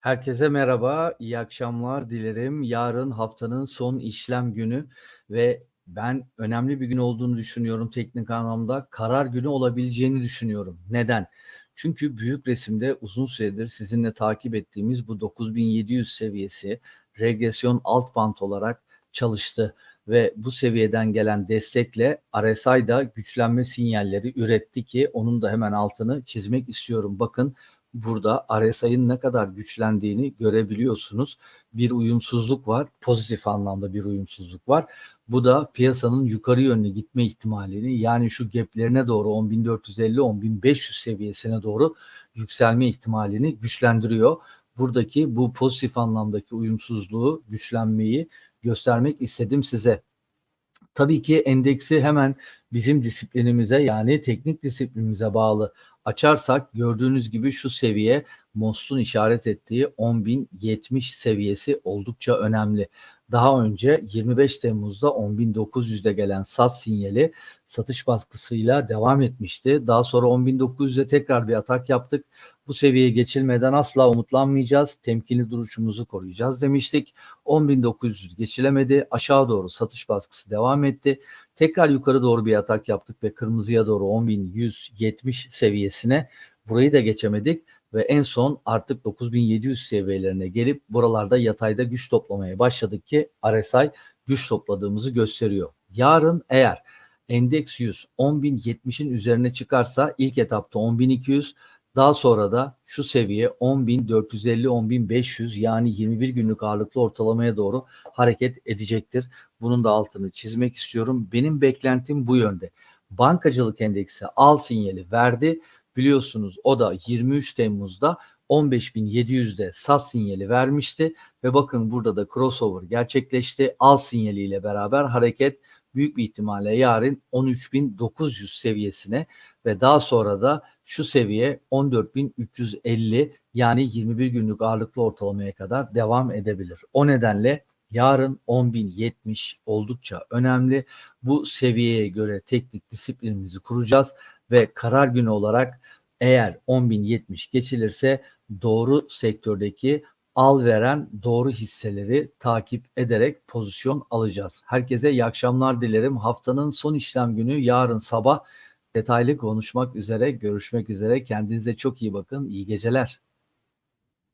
Herkese merhaba, iyi akşamlar dilerim. Yarın haftanın son işlem günü ve ben önemli bir gün olduğunu düşünüyorum teknik anlamda. Karar günü olabileceğini düşünüyorum. Neden? Çünkü büyük resimde uzun süredir sizinle takip ettiğimiz bu 9700 seviyesi regresyon alt band olarak çalıştı ve bu seviyeden gelen destekle RSI'da güçlenme sinyalleri üretti ki onun da hemen altını çizmek istiyorum. Bakın burada RSI'nin ne kadar güçlendiğini görebiliyorsunuz. Bir uyumsuzluk var, pozitif anlamda bir uyumsuzluk var. Bu da piyasanın yukarı yönlü gitme ihtimalini yani şu gaplerine doğru 10.450-10.500 seviyesine doğru yükselme ihtimalini güçlendiriyor. Buradaki bu pozitif anlamdaki uyumsuzluğu, güçlenmeyi göstermek istedim size. Tabii ki endeksi hemen bizim disiplinimize yani teknik disiplinimize bağlı açarsak gördüğünüz gibi şu seviye MOS'un işaret ettiği 10.070 seviyesi oldukça önemli. Daha önce 25 Temmuz'da 10.900'de gelen sat sinyali satış baskısıyla devam etmişti. Daha sonra 10.900'e tekrar bir atak yaptık. Bu seviyeye geçilmeden asla umutlanmayacağız. Temkinli duruşumuzu koruyacağız demiştik. 10.900 geçilemedi. Aşağı doğru satış baskısı devam etti. Tekrar yukarı doğru bir atak yaptık ve kırmızıya doğru 10.170 seviyesine burayı da geçemedik ve en son artık 9700 seviyelerine gelip buralarda yatayda güç toplamaya başladık ki RSI güç topladığımızı gösteriyor. Yarın eğer endeks 100 10.070'in üzerine çıkarsa ilk etapta 10.200 daha sonra da şu seviye 10.450-10.500 yani 21 günlük ağırlıklı ortalamaya doğru hareket edecektir. Bunun da altını çizmek istiyorum. Benim beklentim bu yönde. Bankacılık endeksi al sinyali verdi. Biliyorsunuz o da 23 Temmuz'da 15.700'de sat sinyali vermişti ve bakın burada da crossover gerçekleşti. Al sinyaliyle beraber hareket büyük bir ihtimalle yarın 13.900 seviyesine ve daha sonra da şu seviye 14.350 yani 21 günlük ağırlıklı ortalamaya kadar devam edebilir. O nedenle yarın 10.070 oldukça önemli. Bu seviyeye göre teknik disiplinimizi kuracağız ve karar günü olarak eğer 10.070 geçilirse doğru sektördeki al veren doğru hisseleri takip ederek pozisyon alacağız. Herkese iyi akşamlar dilerim. Haftanın son işlem günü yarın sabah detaylı konuşmak üzere, görüşmek üzere. Kendinize çok iyi bakın. İyi geceler.